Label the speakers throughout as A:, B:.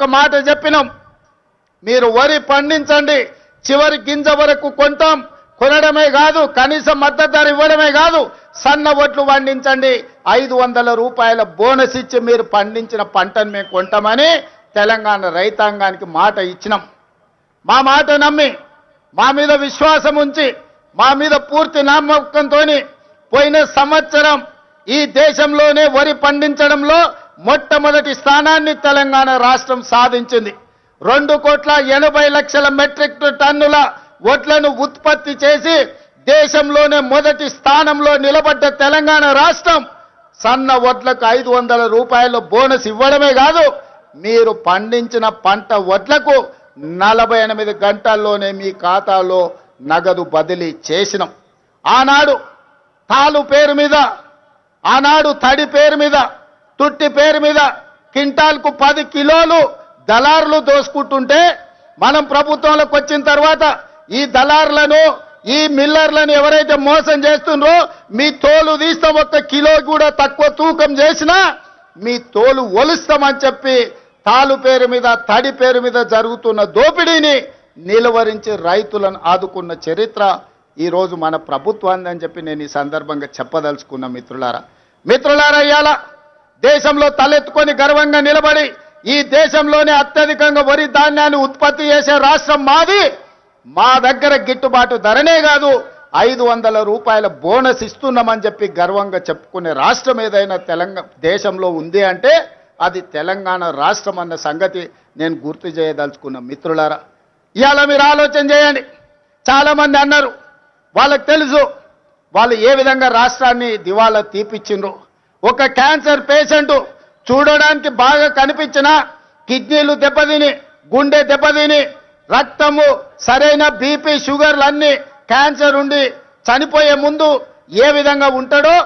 A: ఒక మాట చెప్పినాం. మీరు వరి పండించండి చివరి గింజ వరకు కొంటాం. కొనడమే కాదు కనీసం మద్దతు ధర ఇవ్వడమే కాదు సన్న ఒట్లు పండించండి. ఐదు వందల రూపాయల బోనస్ ఇచ్చి మీరు పండించిన పంటను మేము కొంటామని తెలంగాణ రైతాంగానికి మాట ఇచ్చినాం. మా మాట నమ్మి మా మీద విశ్వాసం ఉంచి మా మీద పూర్తి నమ్మకంతో పోయిన సంవత్సరం ఈ దేశంలోనే వరి పండించడంలో మొట్టమొదటి స్థానాన్ని తెలంగాణ రాష్ట్రం సాధించింది. రెండు కోట్ల ఎనభై లక్షల మెట్రిక్ టన్నుల వడ్లను ఉత్పత్తి చేసి దేశంలోనే మొదటి స్థానంలో నిలబడ్డ తెలంగాణ రాష్ట్రం సన్న వడ్లకు ఐదు వందల రూపాయల బోనస్ ఇవ్వడమే కాదు మీరు పండించిన పంట వడ్లకు నలభై ఎనిమిది గంటల్లోనే మీ ఖాతాలో నగదు బదిలీ చేసినాం. ఆనాడు తాలు పేరు మీద ఆనాడు తడి పేరు మీద తుట్టి పేరు మీద కింటాల్కు పది కిలోలు దళారులు దోసుకుంటుంటే మనం ప్రభుత్వంలోకి వచ్చిన తర్వాత ఈ దళారులను ఈ మిల్లర్లను ఎవరైతే మోసం చేస్తుండ్రో మీ తోలు తీస్తాం ఒక్క కిలో కూడా తక్కువ తూకం చేసినా మీ తోలు ఒలుస్తామని చెప్పి తాలు పేరు మీద తడి పేరు మీద జరుగుతున్న దోపిడీని నిలువరించి రైతులను ఆదుకున్న చరిత్ర ఈరోజు మన ప్రభుత్వాన్ని అని చెప్పి నేను ఈ సందర్భంగా చెప్పదలుచుకున్న మిత్రులారా. మిత్రులారా ఇవాళ దేశంలో తలెత్తుకొని గర్వంగా నిలబడి ఈ దేశంలోనే అత్యధికంగా వరి ధాన్యాన్ని ఉత్పత్తి చేసే రాష్ట్రం మాది. మా దగ్గర గిట్టుబాటు ధరనే కాదు. ఐదు వందల రూపాయల బోనస్ ఇస్తున్నామని చెప్పి గర్వంగా చెప్పుకునే రాష్ట్రం ఏదైనా తెలంగాణ దేశంలో ఉంది అంటే అది తెలంగాణ రాష్ట్రం అన్న సంగతి నేను గుర్తు చేయదలుచుకున్న మిత్రులారా. ఇవాళ మీరు ఆలోచన చేయండి. చాలామంది అన్నారు. వాళ్ళకి తెలుసు. వాళ్ళు ఏ విధంగా రాష్ట్రాన్ని దివాలా తీపిచ్చిండ్రు. ఒక క్యాన్సర్ పేషెంట్ చూడడానికి బాగా కనిపించిన కిడ్నీలు దెబ్బతిని గుండె దెబ్బతిని రక్తము సరైన బీపీ షుగర్లు అన్ని క్యాన్సర్ ఉండి చనిపోయే ముందు ఏ విధంగా ఉంటాడో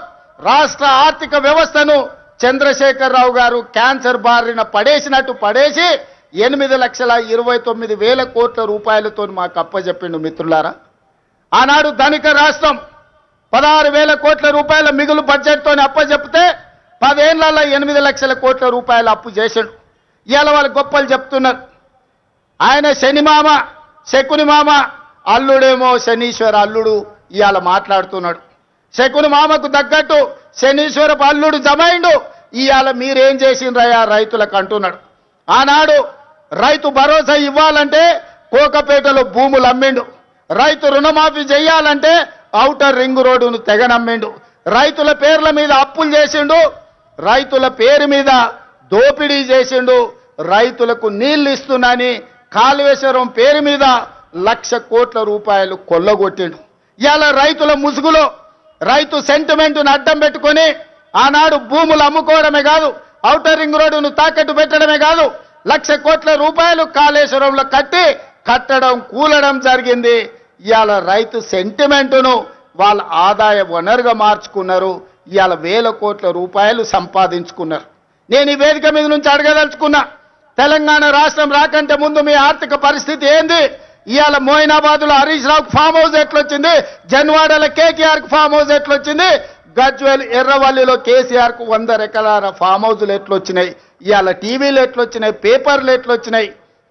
A: రాష్ట్ర ఆర్థిక వ్యవస్థను చంద్రశేఖరరావు గారు క్యాన్సర్ బారిన పడేసినట్టు పడేసి ఎనిమిది లక్షల ఇరవై తొమ్మిది వేల కోట్ల రూపాయలతో మాకు అప్పచెప్పిండు మిత్రులారా. ఆనాడు ధనిక రాష్ట్రం పదహారు వేల కోట్ల రూపాయల మిగులు బడ్జెట్తో అప్పచెప్తే పదేళ్ళలో ఎనిమిది లక్షల కోట్ల రూపాయలు అప్పు చేశాడు ఇవాళ వాళ్ళు గొప్పలు చెప్తున్నారు. ఆయన శనిమామ శకుని మామ అల్లుడేమో శనీశ్వర అల్లుడు ఇవాళ మాట్లాడుతున్నాడు. శకుని మామకు తగ్గట్టు శనీశ్వరపు అల్లుడు జమైండు. ఇవాళ మీరేం చేసిండ్రయ్యా రైతులకు అంటున్నాడు. ఆనాడు రైతు భరోసా ఇవ్వాలంటే కోకపేటలో భూములు అమ్మిండు. రైతు రుణమాఫీ చేయాలంటే ఔటర్ రింగ్ రోడ్డును తెగ నమ్మిండు. రైతుల పేర్ల మీద అప్పులు చేసిండు. రైతుల పేరు మీద దోపిడీ చేసిండు. రైతులకు నీళ్ళు ఇస్తున్నాని కాళేశ్వరం పేరు మీద లక్ష కోట్ల రూపాయలు కొల్లగొట్టిండు. ఇలా రైతుల ముసుగులో రైతు సెంటిమెంట్ను అడ్డం పెట్టుకొని ఆనాడు భూములు అమ్ముకోవడమే కాదు ఔటర్ రింగ్ రోడ్డును తాకట్టు పెట్టడమే కాదు లక్ష కోట్ల రూపాయలు కాళేశ్వరంలో కట్టి కట్టడం కూలడం జరిగింది. ఇవాళ రైతు సెంటిమెంటును వాళ్ళ ఆదాయ వనరుగా మార్చుకున్నారు. ఇవాళ వేల కోట్ల రూపాయలు సంపాదించుకున్నారు. నేను ఈ వేదిక మీద నుంచి అడగదలుచుకున్నా తెలంగాణ రాష్ట్రం రాకంటే ముందు మీ ఆర్థిక పరిస్థితి ఏంది? ఇవాళ మోయినాబాద్లో హరీష్ రావుకు ఫామ్ హౌస్ ఎట్లొచ్చింది? జన్వాడలో కేకేఆర్కు ఫామ్ హౌస్ ఎట్లొచ్చింది? గజ్వేల్ ఎర్రవల్లిలో కేసీఆర్కు వంద ఎకరాల ఫామ్ హౌజులు ఎట్లొచ్చినాయి? ఇవాళ టీవీలు ఎట్లొచ్చినాయి? పేపర్లు ఎట్లొచ్చినాయి?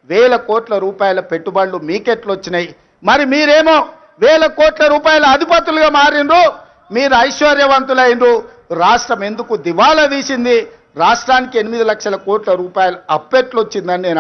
A: వేల కోట్ల రూపాయల పెట్టుబడులు మీకెట్లొచ్చినాయి? మరి మీరేమో వేల కోట్ల రూపాయల అధిపతులుగా మారిండ్రు మీరు ఐశ్వర్యవంతులైనరు రాష్ట్రం ఎందుకు దివాలా తీసింది రాష్ట్రానికి ఎనిమిది లక్షల కోట్ల రూపాయలు అప్పెట్లొచ్చిందని నేను